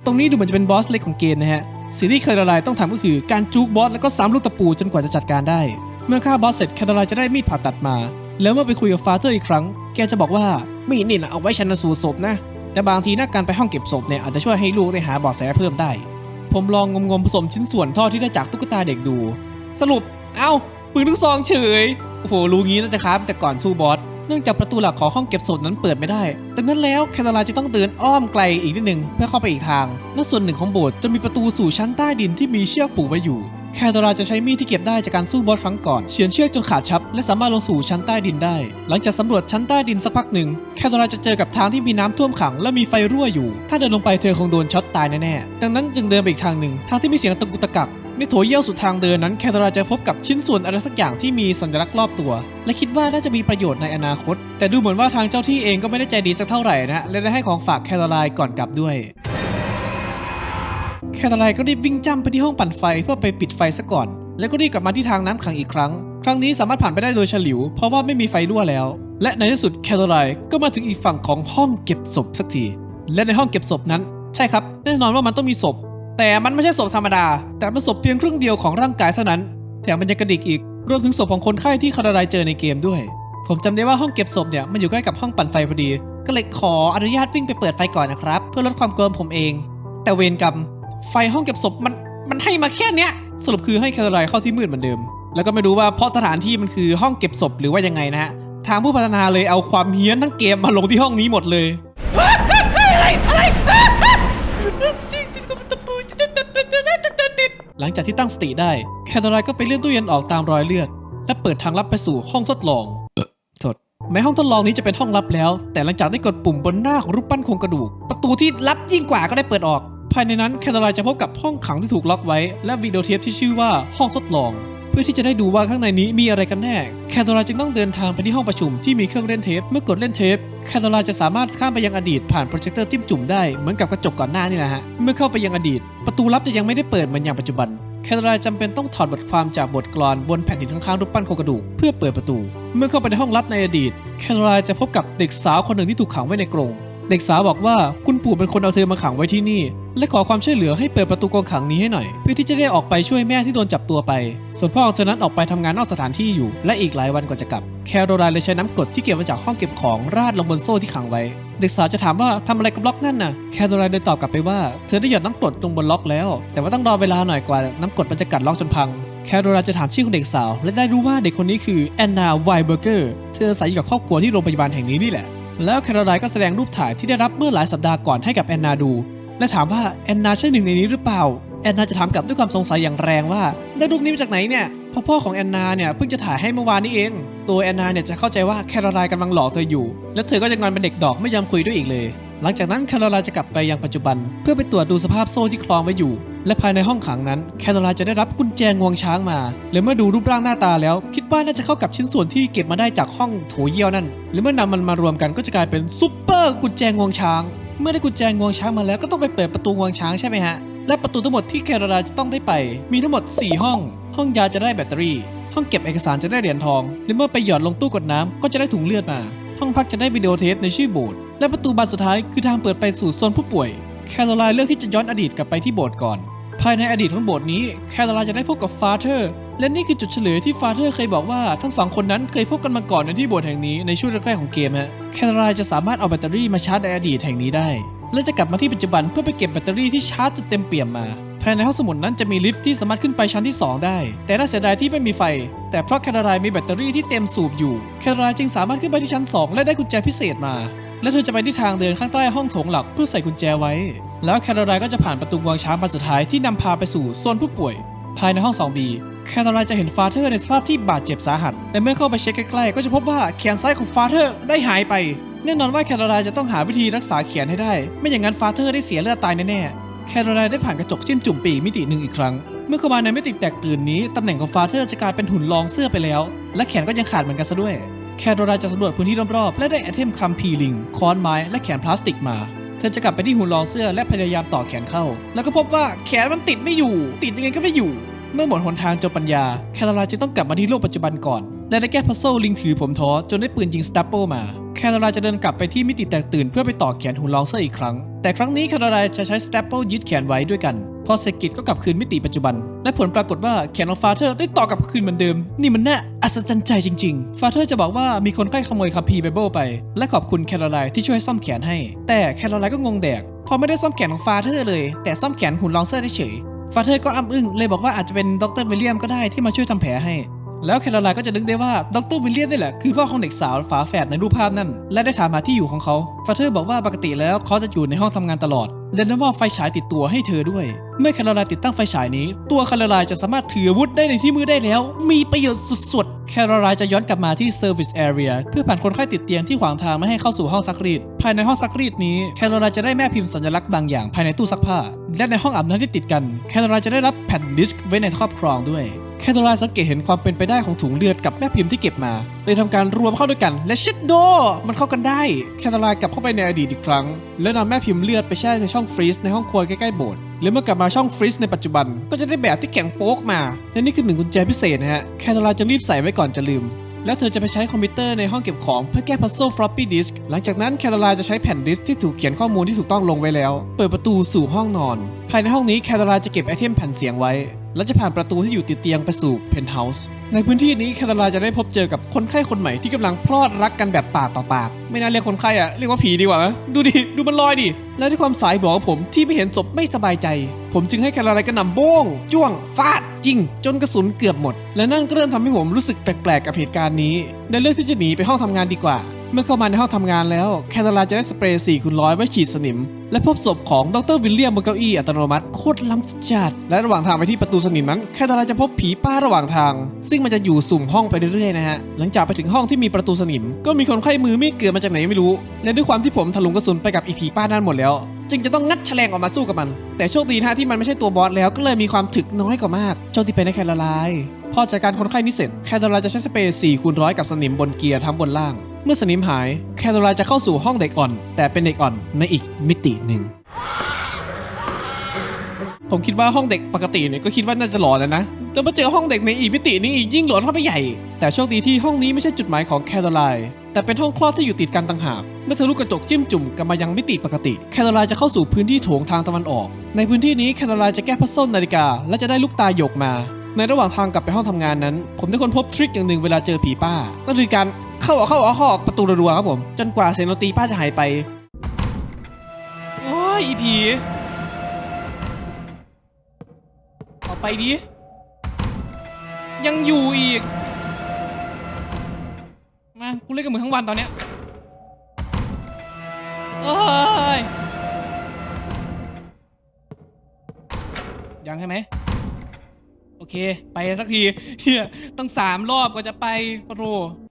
ตรงนี้ดูเหมือนจะเป็นบอสเล็กของเกมนะฮะ สิ่งที่แคทเธอไรน์ต้องทำก็คือการจูกบอสแล้วก็ซ้ำลูกตะปูจนกว่าจะจัดการได้ เมื่อฆ่าบอสเสร็จแคทเธอไรน์จะได้มีดผ่าตัดมา แล้วเมื่อไปคุยกับฟาเธอร์อีกครั้ง แกจะบอกว่ามีดนี่นะเอาไว้ชันสูตรศพนะ แต่บางทีนะกการไปห้องเก็บศพเนี่ยอาจจะช่วยให้ลูกได้หาเบาะแสเพิ่มได้ ผมลองงมๆผสมชิ้นส่วนท่อที่ได้จากตุ๊กตาเด็กดู สรุป เอ้าปืนลูกซองเฉยโอ้โหรู้งี้น่าจะครับแต่ก่อนสู้บอส เนื่องจากประตูหลักของห้องเก็บศพนั้นเปิดไม่ได้ดังนั้นแล้วแคทเธอไรน์จะต้องเดินอ้อมไกลอีกนิดนึงเพื่อเข้าไปอีกทาง และส่วนหนึ่งของโบสถ์จะมีประตูสู่ชั้นใต้ดินที่มีเชือกผูกไว้อยู่ แคทเธอไรน์จะใช้มีดที่เก็บได้จากการสู้บอสครั้งก่อนเฉือนเชือกจนขาดชับ และสามารถลงสู่ชั้นใต้ดินได้ หลังจากสำรวจชั้นใต้ดินสักพักหนึ่งแคทเธอไรน์จะเจอกับทางที่มีน้ำท่วมขังและมีไฟรั่วอยู่ ถ้าเดินลงไปเธอคงโดนช็อตตายแน่ๆดังนั้นจึงเดินไปอีกทางหนึ่งทางที่มีเสียงตะกุตะกัก ในโถเยี่ยวสุดทางเดินนั้นแคทเธอไรน์จะพบกับชิ้นส่วนอะไรสักอย่างที่มีสัญลักษณ์รอบตัว และคิดว่าน่าจะมีประโยชน์ในอนาคต แต่ดูเหมือนว่าทางเจ้าที่เองก็ไม่ได้ใจดีสักเท่าไหร่นะและได้ให้ของฝากแคทเธอไรน์ก่อนกลับด้วยแคทเธอไรน์ก็รีบวิ่งจ้ำไปที่ห้องปั่นไฟเพื่อไปปิดไฟซะก่อน แล้วก็รีบกลับมาที่ทางน้ำขังอีกครั้ง ครั้งนี้สามารถผ่านไปได้โดยเฉลียว เพราะว่าไม่มีไฟรั่วแล้ว และในที่สุดแคทเธอไรน์ก็มาถึงอีกฝั่งของห้องเก็บศพสักทีและในห้องเก็บศพนั้น ใช่ครับแน่นอนว่ามันต้องมีศพ แต่มันไม่ใช่ศพธรรมดา แต่เป็นศพเพียงครึ่งเดียวของร่างกายเท่านั้น แถมมันยังกระดิกอีก รวมถึงศพของคนไข้ที่คาราไดเจอในเกมด้วย ผมจำได้ว่าห้องเก็บศพเนี่ยมันอยู่ใกล้กับห้องปั่นไฟพอดี ก็เลยขออนุญาตวิ่งไปเปิดไฟก่อนนะครับ เพื่อลดความกลัวผมเอง แต่เวรกรรมไฟห้องเก็บศพมันมันให้มาแค่เนี้ย สรุปคือให้คทเธอไรน์เข้าที่มืดเหมือนเดิม แล้วก็ไม่รู้ว่าเพราะสถานที่มันคือห้องเก็บศพหรือว่ายังไงนะฮะทางผู้พัฒนาเลยเอาความเฮี้ยนทั้งเกมมาลงที่ห้องนี้หมดเลย หลังจากที่ตั้งสติได้แคทเธอไรน์ก็ไปเลื่อนตู้เย็นออกตามรอยเลือด และเปิดทางลับไปสู่ห้องทดลองเออโทษแม้ห้องทดลองนี้จะเป็นห้องลับแล้ว แต่หลังจากได้กดปุ่มบนหน้าของรูปปั้นโครงกระดูก ประตูที่ลับยิ่งกว่าก็ได้เปิดออก ภายในนั้นแคทเธอไรน์จะพบกับห้องขังที่ถูกล็อกไว้ และวิดีโอเทปที่ชื่อว่าห้องทดลอง เพื่อที่จะได้ดูว่าข้างในนี้มีอะไรกันแน่ แคทเธอไรน์จึงต้องเดินทางไปที่ห้องประชุมที่มีเครื่องเล่นเทป เมื่อกดเล่นเทป แคทเธอไรน์จะสามารถข้ามไปยังอดีตผ่านโปรเจคเตอร์จิ้มจุ่มได้เหมือนกับกระจกก่อนหน้านี่แหละฮะ เมื่อเข้าไปยังอดีต ประตูลับจะยังไม่ได้เปิดเหมือนอย่างปัจจุบัน แคทเธอไรน์จำเป็นต้องถอดบทความจากบทกลอนบนแผ่นดินข้างๆรูปปั้นโครงกระดูกเพื่อเปิดประตู เมื่อเข้าไปในห้องลับในอดีต แคทเธอไรน์จะพบกับเด็กสาวคนหนึ่งที่ถูกขังไว้ในกรง เด็กสาวบอกว่าคุณปู่เป็นคนเอาเธอมาขังไว้ที่นี่ และขอความช่วยเหลือให้เปิดประตูกรงขังนี้ให้หน่อย เพื่อที่จะได้ออกไปช่วยแม่ที่โดนจับตัวไป ส่วนพ่อของเธอนั้นออกไปทำงานนอกสถานที่อยู่ และอีกหลายวันกว่าจะกลับ แคโรไลน์เลยใช้น้ำกรดที่เก็บมาจากห้องเก็บของราดลงบนโซ่ที่ขังไว้ เด็กสาวจะถามว่าทำอะไรกับล็อกนั่นน่ะ แคโรไลน์เลยตอบกลับไปว่าเธอได้หยดน้ำกรดลงบนล็อกแล้ว แต่ว่าต้องรอเวลาหน่อยกว่าน้ำกรดมันจะกัดล็อกจนพังแคโรไลน์จะถามชื่อของเด็กสาว และได้รู้ว่าเด็กคนนี้คือแอนนาไวเบอร์เกอร์เธออาศัยอยู่กับครอบครัวที่โรงพยาบาลแห่งนี้นี่แหละ แล้วแคโรไลน์ก็แสดงรูปถ่ายที่ได้รับเมื่อหลายสัปดาห์ก่อนให้กับแอนนาดู และถามว่าแอนนาใช่หนึ่งในนี้หรือเปล่า แอนนาจะถามกลับด้วยความสงสัยอย่างแรงว่า ได้รูปนี้มาจากไหนเนี่ยเพ่อพ่อของแอนนาเนี่ยเพิ่งจะถ่ายให้เมื่อวานนี้เอง ตัวแอนนาเนี่ยจะเข้าใจว่าแคโรไลน์กำลังหลอกเธออยู่ แล้วเธอก็จะงอนเป็นเด็กดอกไม่ยอมคุยด้วยอีกเลย หลังจากนั้นแคโรไลน์จะกลับไปยังปัจจุบัน เพื่อไปตรวจดูสภาพโซ่ที่คล้องไว้อยู่ และภายในห้องขังนั้นแคโรไลน์จะได้รับกุญแจงวงช้างมา และเมื่อดูรูปร่างหน้าตาแล้ว คิดว่าน่าจะเข้ากับชิ้นส่วนที่เก็บมาได้จากห้องโถเยี่ยวนั่น และเมื่อนำมันมารวมกันก็จะกลายเป็นซุปเปอร์กุญแจงวงช้าง เมื่อได้กุญแจงวงช้างมาแล้วก็ต้องไปเปิดประตูงวงช้างใช่ไหมฮะ และประตูทั้งหมดที่แคโรไลน์จะต้องได้ไป มีทั้งหมด 4 ห้อง ห้องยาจะได้แบตเตอรี่ ห้องเก็บเอกสารจะได้เหรียญทอง และเมื่อไปหยอดลงตู้กดน้ำก็จะได้ถุงเลือดมา ห้องพักจะได้วิดีโอเทปในชื่อโบสถ์และประตูบานสุดท้ายคือทางเปิดไปสู่โซนผู้ป่วยแคโรไลน์เลือกที่จะย้อนอดีตกลับไปที่โบสถ์ก่อน ภายในอดีตของโบสถ์นี้ แคโรไลน์จะได้พบกับฟาเธอร์ และนี่คือจุดเฉลยที่ฟาเธอร์เคยบอกว่าทั้งสองคนนั้นเคยพบกันมาก่อนในที่โบสถ์แห่งนี้ในช่วงแรกๆของเกมฮะ แคโรไลน์จะสามารถเอาแบตเตอรี่มาชาร์จในอดีตแห่งนี้ได้ และจะกลับมาที่ปัจจุบันเพื่อไปเก็บแบตเตอรี่ที่ชาร์จจนเต็มเปี่ยมมา ภายในห้องสมุดนั้นจะมีลิฟต์ที่สามารถขึ้นไปชั้นที่ 2 ได้ แต่น่าเสียดายที่ไม่มีไฟ แต่เพราะแคโรไลน์มีแบตเตอรี่ที่เต็มสูบอยู่ แคโรไลน์จึงสามารถขึ้นไปที่ชั้น 2 และได้กุญแจพิเศษมา และเธอจะไปที่ทางเดินข้างใต้ห้องโถงหลักเพื่อใส่กุญแจไว้ แล้วแคโรไลน์ก็จะผ่านประตูวางช้างบานสุดท้ายที่นำพาไปสู่โซนผู้ป่วย ภายในห้อง 2B แคโรไลน์จะเห็นฟาเธอร์ในสภาพที่บาดเจ็บสาหัสและเมื่อเข้าไปเช็คใกล้ๆก็จะพบว่าแขนซ้ายของฟาเธอร์ได้หายไปแน่นอนว่าแคโรไลน์จะต้องหาวิธีรักษาแขนให้ได้ ไม่อย่างนั้นฟาเธอร์ได้เสียเลือดตายแน่ๆแคโรไลน์ได้ผ่านกระจกจิ้มจุ่มปีกมิติหนึ่งอีกครั้งเมื่อเข้ามาในมิติแตกตื่นนี้ตำแหน่งของฟาเธอร์จะกลายเป็นหุ่นรองเสื้อไปแล้ว และแขนก็ยังขาดเหมือนกันซะด้วย แคโรไลน์จะสำรวจพื้นที่รอบๆและได้ไอเทมคัมพีลิงค้อนไม้และแขนพลาสติกมา เธอจะกลับไปที่หุ่นรองเสื้อและพยายามต่อแขนเข้า แล้วก็พบว่าแขนมันติดไม่อยู่ ติดยังไงก็ไม่อยู่ เมื่อหมดหนทางจบปัญญา แคลราจึงต้องกลับมาที่โลกปัจจุบันก่อน และได้แก้พัซโซลิงถือผมท้อจนได้ปืนยิงสตัปเปิลมา แคลราจะเดินกลับไปที่มิติแตกตื่นเพื่อไปต่อแขนหุ่นรองเสื้ออีกครั้ง แต่ครั้งนี้แคลราจะใช้สตัปเปิลยึดแขนไว้ด้วยกัน อเสร็จกิจก็กลับคืนมิติปัจจุบัน และผลปรากฏว่าแขนของฟาเธอร์ได้ต่อกลับคืนเหมือนเดิม นี่มันน่าอัศจรรย์ใจจริง ๆ ฟาเธอร์จะบอกว่ามีคนใกล้ขโมยคัมภีร์ไบเบิลไป และขอบคุณแคโรไลน์ที่ช่วยซ่อมแขนให้ แต่แคโรไลน์ก็งงแดกพราะไม่ได้ซ่อมแขนของฟาเธอร์เลย แต่ซ่อมแขนหุ่นรองเสื้อได้เฉยฟาเธอร์ก็อ้ำอึ้งเลยบอกว่าอาจจะเป็นดรวิลเลียมก็ได้ที่มาช่วยทำแผลให้แล้วแคโรไลน์ก็จะนึกได้ว่าดรวิลเลียมนี่แหละคือพ่อของเด็กสาวฝาแฝดในรูปภาพนั่น และได้ถามหาที่อยู่ของเขาฟาเธอร์บอกว่าปกติแล้วเขาจะอยู่ในห้องทำงานตลอด และได้มอบไฟฉายติดตัวให้เธอด้วย เมื่อคโรไลน์ติดตั้งไฟฉายนี้ ตัวคโรไลน์จะสามารถถืออาวุธได้ในที่มืดได้แล้ว มีประโยชน์สุดๆคโรไลน์จะย้อนกลับมาที่ Service Area เพื่อผ่านคนไข้ติดเตียงที่ขวางทางไม่ให้เข้าสู่ห้องซักรีด ภายในห้องซักรีดนี้คโรไลน์จะได้แม่พิมพ์สัญลักษณ์บางอย่างภายในตู้ซักผ้า และในห้องอาบน้ำที่ติดกันคโรไลน์จะได้รับแผ่นดิสก์ไว้ในครอบครองด้วย แคโรไลน์สังเกตเห็นความเป็นไปได้ของถุงเลือดกับแม่พิมพ์ที่เก็บมาเลยทำการรวมเข้าด้วยกัน และชิดโด มันเข้ากันได้ แคโรไลน์กลับเข้าไปในอดีตอีกครั้ง และนำแม่พิมพ์เลือดไปแช่ในช่องฟรีซในห้องครัวใกล้ๆโบสถ์หรือเมื่อกลับมาช่องฟรีซในปัจจุบัน ก็จะได้แบบที่แข็งโป๊กมาและนี่คือหนึ่งกุญแจพิเศษนะฮะ แคโรไลน์จะรีบใส่ไว้ก่อนจะลืม แล้วเธอจะไปใช้คอมพิวเตอร์ในห้องเก็บของเพื่อแก้พัซเซิลฟลอปปี้ดิสก์หลังจากนั้นแคโรไลน์จะใช้แผ่นดิสก์ที่ถูกเขียนข้อมูลที่ถูกต้องลงไว้แล้ว เปิดประตูสู่ห้องนอน ภายในห้องนี้แคโรไลน์จะเก็บไอเทมแผ่นเสียงไว้ และจะผ่านประตูที่อยู่ติดเตียงไปสู่เพนท์เฮาส์ในพื้นที่นี้แคโรไลน์จะได้พบเจอกับคนไข้คนใหม่ที่กำลังพลอดรักกันแบบปากต่อปาก ไม่น่าเรียกคนไข้อะเรียกว่าผีดีกว่า ดูดิ ดูมันลอยดิ และด้วยความสายบอกผมที่ไม่เห็นศพไม่สบายใจ ผมจึงให้แคโรไลน์กระหน่ำโบ้ง จ้วง ฟาดยิง จนกระสุนเกือบหมด และนั่นก็เริ่มทำให้ผมรู้สึกแปลกๆกับเหตุการณ์นี้และเลือกที่จะหนีไปห้องทำงานดีกว่า เมื่อเข้ามาในห้องทำงานแล้ว แคโรไลน์จะได้สเปรย์4คูณร้อยไว้ฉีดสนิม และพบศพของดรวิลเลียมบนเก้าอี้อัตโนมัติโคตรล้ำจัด และระหว่างทางไปที่ประตูสนิมนั้น แคโรไลน์จะพบผีป้าระหว่างทาง ซึ่งมันจะอยู่สุ่มห้องไปเรื่อยๆนะฮะ หลังจากไปถึงห้องที่มีประตูสนิม ก็มีคนไข้มือมีดเกิดมาจากไหนไม่รู้ และด้วยความที่ผมถลุงกระสุนไปกับอีผีป้านั่นหมดแล้ว จึงจะต้องงัดแฉลงออกมาสู้กับมัน แต่โชคดีนะที่มันไม่ใช่ตัวบอสแล้วก็เลยมีความถึกน้อยกว่ามากโชคดีไปนะแคโรไลน์พอจัดการคนไข้นี้เสร็จแคโรไลน์จะใช้สเปรย์4คูณร้อยกับสนิมบนเกียร์ทั้งบนล่าง เมื่อสนิมหาย แคโรไลน์จะเข้าสู่ห้องเด็กอ่อน แต่เป็นเด็กอ่อนในอีกมิติหนึ่ง ผมคิดว่าห้องเด็กปกติเนี่ยก็คิดว่าน่าจะหลอนนะนะ แต่มาเจอห้องเด็กในอีกมิตินี้อีกยิ่งหลอนเข้าไปใหญ่ แต่โชคดีที่ห้องนี้ไม่ใช่จุดหมายของแคโรไลน์แต่เป็นห้องคลอดที่อยู่ติดกันต่างหาก เมื่อทะลุกระจกจิ้มจุ่มกลับมายังมิติปกติ แคโรไลน์จะเข้าสู่พื้นที่โถงทางตะวันออก ในพื้นที่นี้แคโรไลน์จะแก้พัซเซิลนาฬิกา และจะได้ลูกตาหยกมา ในระหว่างทางกลับไปห้องทำงานนั้น ผมได้ค้นพบทริคอย่างหนึ่งเวลาเจอผีป้านั่นคือการ เข้าออกเข้าออกเข้าออกประตูรัวๆครับผม จนกว่าเสียงดนตรีป้าจะหายไป โอ้ยอีผีออกไปดิ ยังอยู่อีก มากูเล่นกับมึงทั้งวันตอนเนี้ยเอ้ย ยังใช่ไหม โอเค ไปสักทีเฮียต้องสามรอบกว่าจะไปโปร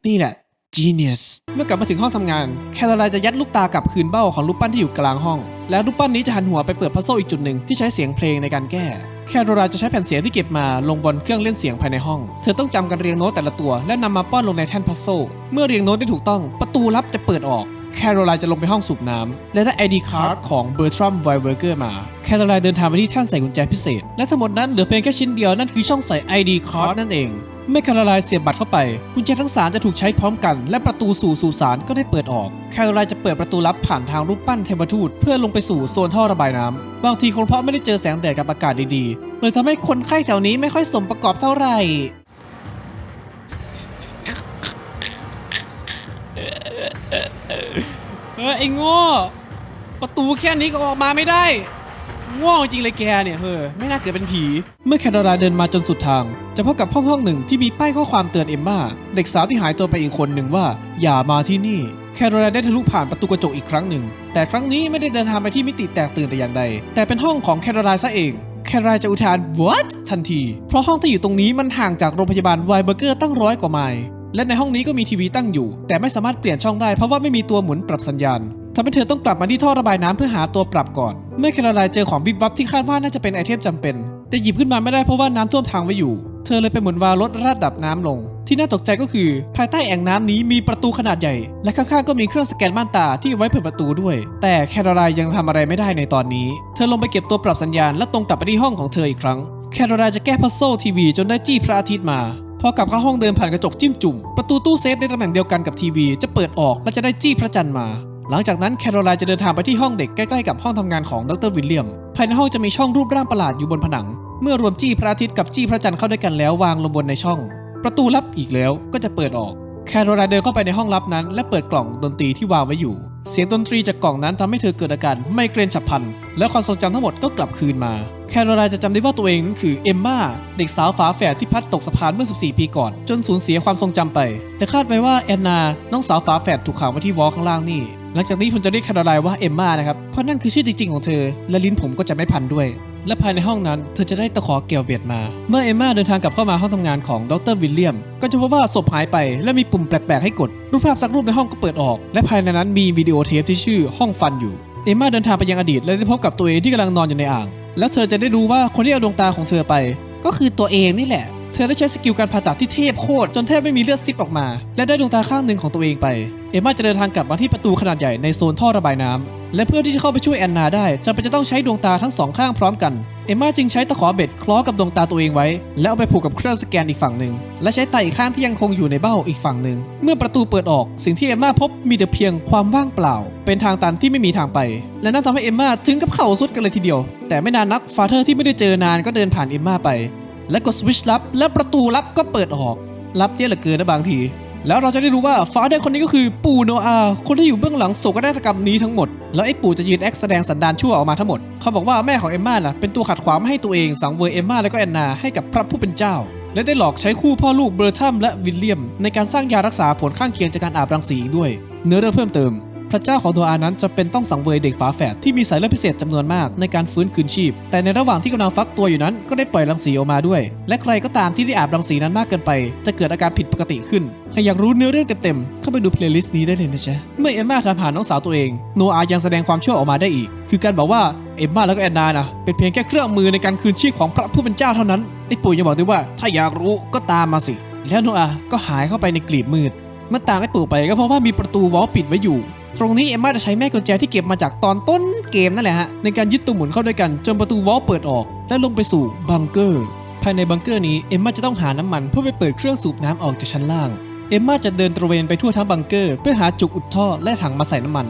นี่แหละ genius เมื่อกลับมาถึงห้องทำงาน แคโรไลน์จะยัดลูกตากลับคืนเบ้าของรูปปั้นที่อยู่กลางห้อง แล้วรูปปั้นนี้จะหันหัวไปเปิดพัซโซอีกจุดหนึ่งที่ใช้เสียงเพลงในการแก้ แคโรไลน์จะใช้แผ่นเสียงที่เก็บมาลงบนเครื่องเล่นเสียงภายในห้อง เธอต้องจำกันเรียงโน้ตแต่ละตัว และนำมาป้อนลงในแท่นพัซโซเมื่อเรียงโน้ตได้ถูกต้อง ประตูลับจะเปิดออก แคโรไลน์จะลงไปห้องสูบน้ำและได้ ID card ของเบอร์ทรัมไวเวอร์เกอร์มา แคโรไลน์เดินทางไปที่แท่นใส่กุญแจพิเศษ และทั้งหมดนั้นเหลือเพียงแค่ชิ้นเดียวนั่นคือช่องใส่ ID card นั่นเองเมื่อแคโรไลน์เสียบบัตรเข้าไป กุญแจทั้งสามจะถูกใช้พร้อมกัน และประตูสู่สุสานก็ได้เปิดออก แคโรไลน์จะเปิดประตูลับผ่านทางรูปปั้นเทวทูตเพื่อลงไปสู่โซนท่อระบายน้ำบางทีคนเพราะไม่ได้เจอแสงแดดกับอากาศดีๆเลยทำให้คนไข้แถวนี้ไม่ค่อยสมประกอบเท่าไหร่ เออไอ้โง่ประตูแค่นี้ก็ออกมาไม่ได้โง่จริงเลยแกเนี่ยเฮ้อไม่น่าเกิดเป็นผี เมื่อแคโรไลน์เดินมาจนสุดทาง จะพบกับห้องห้องหนึ่งที่มีป้ายข้อความเตือนเอมมาเด็กสาวที่หายตัวไปอีกคนหนึ่งว่า อย่ามาที่นี่ แคโรไลน์ได้ทะลุผ่านประตูกระจกอีกครั้งหนึ่ง แต่ครั้งนี้ไม่ได้เดินทางไปที่มิติแตกตื่นแต่อย่างใด แต่เป็นห้องของแคโรไลน์ซะเองแคโรไลจะอุทาน what ทันที เพราะห้องที่อยู่ตรงนี้มันห่างจากโรงพยาบาลไวเบอร์เกอร์ตั้งร้อยกว่าไมล์ และในห้องนี้ก็มีทีวีตั้งอยู่ แต่ไม่สามารถเปลี่ยนช่องได้เพราะว่าไม่มีตัวหมุนปรับสัญญาณทำให้เธอต้องกลับมาที่ท่อระบายน้ำเพื่อหาตัวปรับก่อน เมื่อแคโรไลน์เจอของวิบวับที่คาดว่าน่าจะเป็นไอเทมจำเป็น แต่หยิบขึ้นมาไม่ได้เพราะว่าน้ำท่วมทางไว้อยู่ เธอเลยไปหมุนวาล์วลดระดับน้ำลง ที่น่าตกใจก็คือ ภายใต้แอ่งน้ำนี้มีประตูขนาดใหญ่ และข้างๆก็มีเครื่องสแกนม่านตาที่ไว้เปิดประตูด้วย แต่แคโรไลน์ยังทำอะไรไม่ได้ในตอนนี้ เธอลงไปเก็บตัวปรับสัญญาณและตรงกลับไปที่ห้องของเธออีกครั้ง แคโรไลน์จะแก้พัซโซทีวีจนได้จี้พระอาทิตย์มา พอกลับเข้าห้องเดินผ่านกระจกจิ้มจุ่ม ประตูตู้เซฟในตำแหน่งเดียวกันกับทีวี จะเปิดออกและจะได้จี้พระจันทร์มา หลังจากนั้นแคโรไลน์จะเดินทางไปที่ห้องเด็กใกล้ๆกับห้องทำงานของดรวิลเลียม ภายในห้องจะมีช่องรูปร่างประหลาดอยู่บนผนัง เมื่อรวมจี้พระอาทิตย์กับจี้พระจันทร์เข้าด้วยกันแล้ววางลงบนในช่อง ประตูลับอีกแล้วก็จะเปิดออก แคโรไลน์เดินเข้าไปในห้องลับนั้น และเปิดกล่องดนตรีที่วางไว้อยู่ เสียงดนตรีจากกล่องนั้นทำให้เธอเกิดอาการไมเกรนฉับพลัน และความทรงจำทั้งหมดก็กลับคืนมา แคโรไลน์จะจำได้ว่าตัวเองนั้นคือเอมมาเด็กสาวฝาแฝดที่พัดตกสะพานเมื่อ 14 ปีก่อน จนสูญเสียความทรงจำไปแต่คาดไว้ว่าแอนนา น้องสาวฝาแฝดถูกขังไว้ที่วอลข้างล่างนี่ หลังจากนี้ผมจะเรียกแคโรไลน์ว่าเอมมานะครับเพราะนั่นคือชื่อจริงๆของเธอ และลิ้นผมก็จะไม่พันด้วย และภายในห้องนั้นเธอจะได้ตะขอเกี่ยวเบียดมา เมื่อเอมมาเดินทางกลับเข้ามาห้องทำงานของดรวิลเลียม ก็จะพบว่าศพหายไปและมีปุ่มแปลกๆให้กด รูปภาพสักรูปในห้องก็เปิดออก และภายในนั้นมีวิดีโอเทปที่ชื่อห้องฟันอยู่ เอมมาเดินทางไปยังอดีตและได้พบกับตัวเองที่กำลังนอนอยู่ในอ่าง แล้วเธอจะได้รู้ว่าคนที่เอาดวงตาของเธอไป ก็คือตัวเองนี่แหละ เธอได้ใช้สกิลการผ่าตัดที่เทพโคตรจนแทบไม่มีเลือดซิปออกมา และได้ดวงตาข้างหนึ่งของตัวเองไป เอมมาจะเดินทางกลับมาที่ประตูขนาดใหญ่ในโซนท่อระบายน้ำ และเพื่อที่จะเข้าไปช่วยแอนนาได้จำเป็นจะต้องใช้ดวงตาทั้งสองข้างพร้อมกัน เอมมาจึงใช้ตะขอเบ็ดคล้องกับดวงตาตัวเองไว้ แล้วเอาไปผูกกับเครื่องสแกนอีกฝั่งหนึ่ง และใช้ไตอีกข้างที่ยังคงอยู่ในเบ้าอีกฝั่งหนึ่ง เมื่อประตูเปิดออก สิ่งที่เอมมาพบมีแต่เพียงความว่างเปล่า เป็นทางตันที่ไม่มีทางไป และนั่นทำให้เอมมาถึงกับเข่าสุดกันเลยทีเดียว แต่ไม่นานนักฟาเธอร์ที่ไม่ได้เจอนานก็เดินผ่านเอมมาไป และกดสวิตช์ลับ และประตูลับก็เปิดออกลับเยอะเหลือเกินนะบางที แล้วเราจะได้รู้ว่าฟาเดอร์คนนี้ก็คือปู่โนอาคนที่อยู่เบื้องหลังโศกนาฏกรรมนี้ทั้งหมด แล้วไอ้ปู่จะยืนแอคแสดงสันดานชั่วออกมาทั้งหมด เขาบอกว่าแม่ของเอมมาน่ะเป็นตัวขัดขวางไม่ให้ตัวเองสังเวยเอมมาและก็แอนนาให้กับพระผู้เป็นเจ้า และได้หลอกใช้คู่พ่อลูกเบอร์ทัมและวิลเลียม ในการสร้างยารักษาผลข้างเคียงจากการอาบรังสีอีกด้วย เนื้อเรื่องเพิ่มเติม พระเจ้าของโนอานั้นจะเป็นต้องสังเวยเด็กฝาแฝดที่มีสายเลือดพิเศษจำนวนมากในการฟื้นคืนชีพ แต่ในระหว่างที่กำลังฟักตัวอยู่นั้นก็ได้ปล่อยรังสีออกมาด้วย และใครก็ตามที่ได้อาบรังสีนั้นมากเกินไป จะเกิดอาการผิดปกติขึ้นหากอยากรู้เนื้อเรื่องเต็มๆ เข้าไปดูเพลย์ลิสต์นี้ได้เลยนะจ๊ะ เมื่อเอ็มมาถามหาน้องสาวตัวเอง โนอายังแสดงความชั่วออกมาได้อีก คือการบอกว่าเอ็มมาแล้วก็แอนนานะเป็นเพียงแค่เครื่องมือในการคืนชีพของพระผู้เป็นเจ้าเท่านั้นไอ้ปู่ยังบอกด้วยว่าถ้าอยากรู้ก็ตามมาสิ แล้วโนอาก็หายเข้าไปในกลีบมืด เมื่อตามไอ้ปู่ไปก็เพราะว่ามีประตูวอลปิดไว้อยู่ ตรงนี้เอมมาจะใช้แม่กุญแจที่เก็บมาจากตอนต้นเกมนั่นแหละฮะในการยึดตัวหมุนเข้าด้วยกันจนประตูวอลเปิดออก และลงไปสู่บังเกอร์ ภายในบังเกอร์นี้เอมมาจะต้องหาน้ำมันเพื่อไปเปิดเครื่องสูบน้ำออกจากชั้นล่าง เอมมาจะเดินตระเวนไปทั่วทั้งบังเกอร์ เพื่อหาจุกอุดท่อและถังมาใส่น้ำมัน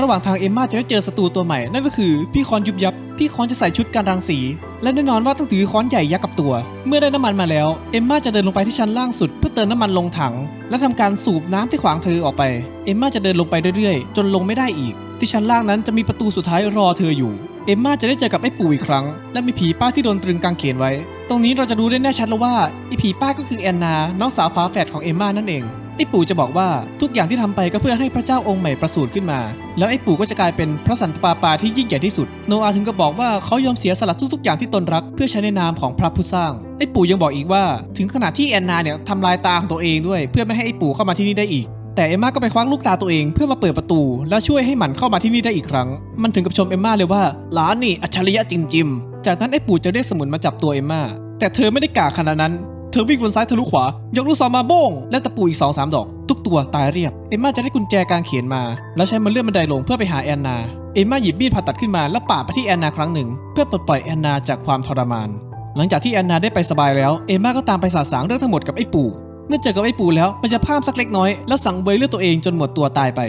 ระหว่างทางเอมมาจะได้เจอศัตรูตัวใหม่ นั่นก็คือพี่คอนยุบยับ พี่คอนจะใส่ชุดการรังสี และแน่นอนว่าต้องถือค้อนใหญ่ยักษ์กับตัว เมื่อได้น้ำมันมาแล้ว เอมมาจะเดินลงไปที่ชั้นล่างสุดเพื่อเติมน้ำมันลงถัง และทำการสูบน้ำที่ขวางเธอออกไป เอมมาจะเดินลงไปเรื่อยๆ จนลงไม่ได้อีก ที่ชั้นล่างนั้นจะมีประตูสุดท้ายรอเธออยู่ เอมมาจะได้เจอกับไอ้ปู่อีกครั้ง และมีผีป้าที่โดนตรึงกางเขนไว้ ตรงนี้เราจะรู้ได้แน่ชัดแล้วว่าไอ้ผีป้าก็คือแอนนา น้องสาวฝาแฝดของเอมมานั่นเอง ไอ้ปู่จะบอกว่าทุกอย่างที่ทำไปก็เพื่อให้พระเจ้าองค์ใหม่ประสูติขึ้นมา แล้วไอ้ปู่ก็จะกลายเป็นพระสันตะปาปาที่ยิ่งใหญ่ที่สุด โนอาถึงก็บอกว่าเขายอมเสียสละทุกๆอย่างที่ตนรัก เพื่อใช้ในนามของพระผู้สร้าง ไอ้ปู่ยังบอกอีกว่า ถึงขนาดที่แอนนาเนี่ยทำลายตาของตัวเองด้วย เพื่อไม่ให้ไอ้ปู่เข้ามาที่นี่ได้อีกแต่เอมมาก็ไปคว้าลูกตาตัวเองเพื่อมาเปิดประตู แล้วช่วยให้หมันเข้ามาที่นี่ได้อีกครั้ง มันถึงกับชมเอมมาเลยว่าหลานนี่อัจฉริยะจริงๆจากนั้นไอ้ปู่จะเรียกสมุนมาจับตัวเอมมาแต่เธอไม่ได้กล้าขนาดนั้นเธอวิ่งบนซ้ายทะลุขวายกลูกศรมาโบ้งและตะปูอีกสองสามดอก ทุกตัวตายเรียบ เอมมาจะได้กุญแจกางเขียนมา แล้วใช้มันเลื่อนบันไดลงเพื่อไปหาแอนนา เอมมาหยิบมีดผ่าตัดขึ้นมาแล้วปาดไปที่แอนนาครั้งหนึ่ง เพื่อปลดปล่อยแอนนาจากความทรมาน หลังจากที่แอนนาได้ไปสบายแล้ว เอมมาก็ตามไปสาสางเรื่องทั้งหมดกับไอ้ปู่เมื่อเจอกับไอ้ปู่แล้วมันจะพามสักเล็กน้อยแล้วสั่งเบยเลือดตัวเองจนหมดตัวตายไป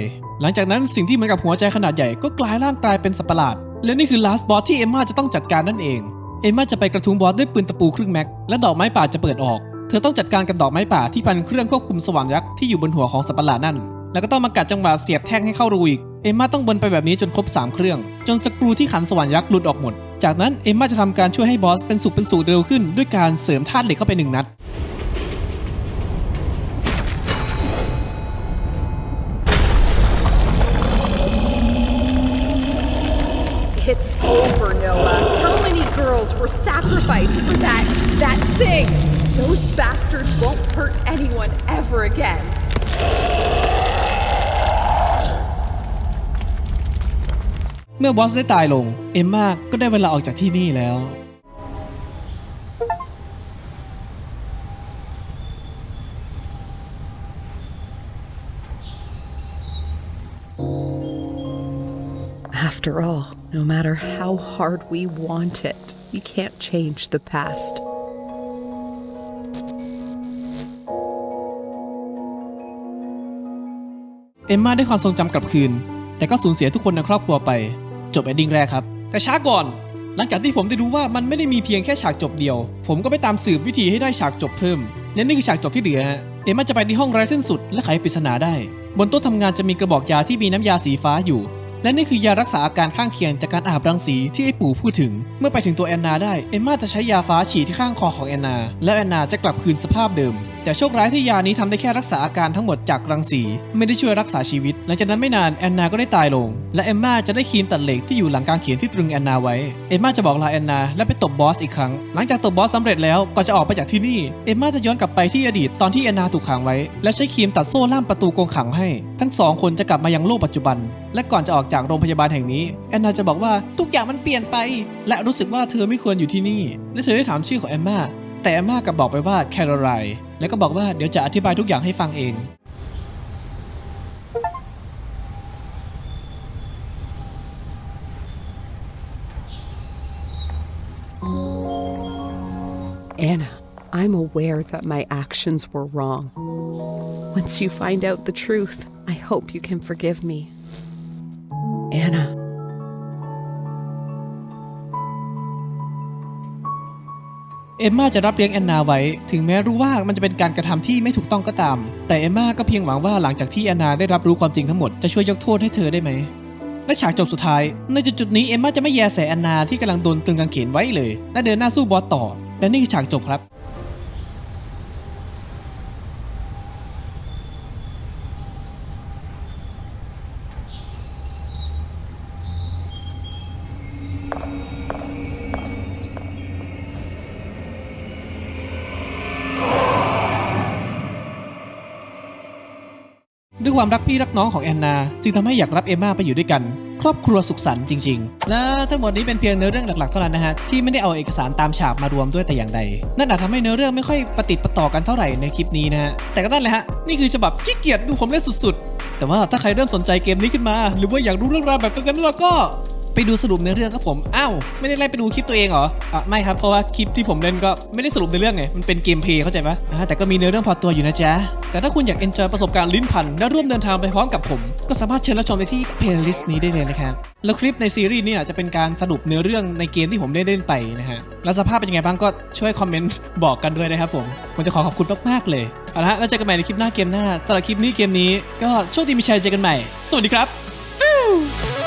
หลังจากนั้นสิ่งที่เหมือนกับหัวใจขนาดใหญ่ก็กลายร่างกลายเป็นสัตว์ประหลาดและนี่คือลาสบอสที่เอมมาจะต้องจัดการนั่นเอง เอมมาจะไปกระทุ้งบอสด้วยปืนตะปูครึ่งแม็กและดอกไม้ป่าจะเปิดออก เธอต้องจัดการกับดอกไม้ป่าที่พันเครื่องควบคุมสว่างยักษ์ที่อยู่บนหัวของสัตว์ประหลาดนั่น แล้วก็ต้องมากัดจังหวะเสียบแท่งให้เข้ารูอีก เอมมาต้องบนไปแบบนี้จนครบ 3 เครื่อง จนสกรูที่ขันสว่างยักษ์หลุดออกหมด จากนั้นเอมมาจะทำการช่วยให้บอสเป็นสุขเป็นสูตรเร็วขึ้นด้วยการเสริมธาตุเหล็กเข้าไปหนึ่งนัด It's over, Noah. How many girls were sacrificed for that that thing? Those bastards won't hurt anyone ever again. เมื่อบอสได้ตายลง เอมมาก็ได้เวลาออกจากที่นี่แล้ว After all, no matter how hard we want it, we can't change the past. เอมมาได้ความทรงจำกลับคืน แต่ก็สูญเสียทุกคนในครอบครัวไป จบเอนดิ้งแรกครับ แต่ช้าก่อน หลังจากที่ผมได้รู้ว่ามันไม่ได้มีเพียงแค่ฉากจบเดียว ผมก็ไปตามสืบวิธีให้ได้ฉากจบเพิ่ม และนี่คือฉากจบที่เหลือฮะ เอมมาจะไปที่ห้องไร้เส้นสุดและไขปริศนาได้ บนโต๊ะทำงานจะมีกระบอกยาที่มีน้ำยาสีฟ้าอยู่ และนี่คือยารักษาอาการข้างเคียงจากการอาบรังสีที่ไอ้ปู่พูดถึง เมื่อไปถึงตัวแอนนาได้เอมมาจะใช้ยาฟ้าฉีดที่ข้างคอของแอนนา และแอนนาจะกลับคืนสภาพเดิม แต่โชคร้ายที่ยานี้ทำได้แค่รักษาอาการทั้งหมดจากรังสี ไม่ได้ช่วยรักษาชีวิต หลังจากนั้นไม่นานแอนนาก็ได้ตายลง และเอมมาจะได้คีมตัดเหล็กที่อยู่หลังกางเขียนที่ตรึงแอนนาไว้ เอมมาจะบอกลาแอนนาและไปตบบอสอีกครั้ง หลังจากตบบอสสำเร็จแล้วก่อนจะออกไปจากที่นี่ เอมมาจะย้อนกลับไปที่อดีตตอนที่แอนนาถูกขังไว้ และใช้ครีมตัดโซ่ล่ามประตูกรงขังให้ ทั้งสองคนจะกลับมายังโลกปัจจุบัน และก่อนจะออกจากโรงพยาบาลแห่งนี้แอนนาจะบอกว่าทุกอย่างมันเปลี่ยนไป และรู้สึกว่าเธอไม่ควรอยู่ที่นี่ และเธอได้ถามชื่อของแอมมา แต่แอมมากับบอกไปว่าแคโรไลน์แล้วก็บอกว่าเดี๋ยวจะอธิบายทุกอย่างให้ฟังเอง Anna, I'm aware that my actions were wrong. Once you find out the truth, I hope you can forgive me. Anna. เอมมาจะรับเลี้ยงแอนนาไว้ ถึงแม้รู้ว่ามันจะเป็นการกระทำที่ไม่ถูกต้องก็ตาม แต่เอมมาก็เพียงหวังว่าหลังจากที่แอนนาได้รับรู้ความจริงทั้งหมดจะช่วยยกโทษให้เธอได้ไหมและฉากจบสุดท้าย ในจุดจุดนี้เอมมาจะไม่แยแสแอนนาที่กำลังโดนตึงกางเขนไว้เลย และเดินหน้าสู้บอสต่อ และนี่คือฉากจบครับ ความรักพี่รักน้องของแอนนา จึงทำให้อยากรับเอมมาไปอยู่ด้วยกัน ครอบครัวสุขสันต์จริง ๆ และทั้งหมดนี้เป็นเพียงเนื้อเรื่องหลักๆเท่านั้นนะฮะที่ไม่ได้เอาเอกสารตามฉากมารวมด้วยแต่อย่างใดนั่นอาจทำให้เนื้อเรื่องไม่ค่อยประติดประต่อกันเท่าไหร่ในคลิปนี้นะฮะแต่ก็นั่นแหละฮะนี่คือฉบับขี้เกียจดูผมเล่นสุดๆ แต่ว่าถ้าใครเริ่มสนใจเกมนี้ขึ้นมา หรือว่าอยากรู้เรื่องราวแบบนั้นแล้วก็ ไปดูสรุปในอเรื่องครับผม อ้าว ไม่ได้ไล่ไปดูคลิปตัวเองเหรออะไม่ครับ เพราะว่าคลิปที่ผมเล่นก็ไม่ได้สรุปในเรื่องไง มันเป็นเกมเพลย์เข้าใจปะอ่าแต่ก็มีเนื้อเรื่องพอตัวอยู่นะจ๊ะ แต่ถ้าคุณอยากเอนจอยประสบการณ์ลิ้นพัน และร่วมเดินทางไปพร้อมกับผม ก็สามารถเชิญรับชมได้ที่เพลย์ลิสต์นี้ได้เลยนะครับ แล้วคลิปในซีรีส์เนี้จะเป็นการสรุปเนื้อเรื่องในเกมที่ผมได้เล่นไปนะฮะ แล้วสภาพเป็นยังไงบ้างก็ช่วยคอมเมนต์บอกกันด้วยนะครับผม ผมจะขอขอบคุณมากๆเลย เอาละแล้วเจอกันใหม่ในคลิปหน้าเกมหน้าสำหรับคลิปนี้เกมนี้ ก็โชคดีมีชัยเจอกันใหม่ สวัสดีครับ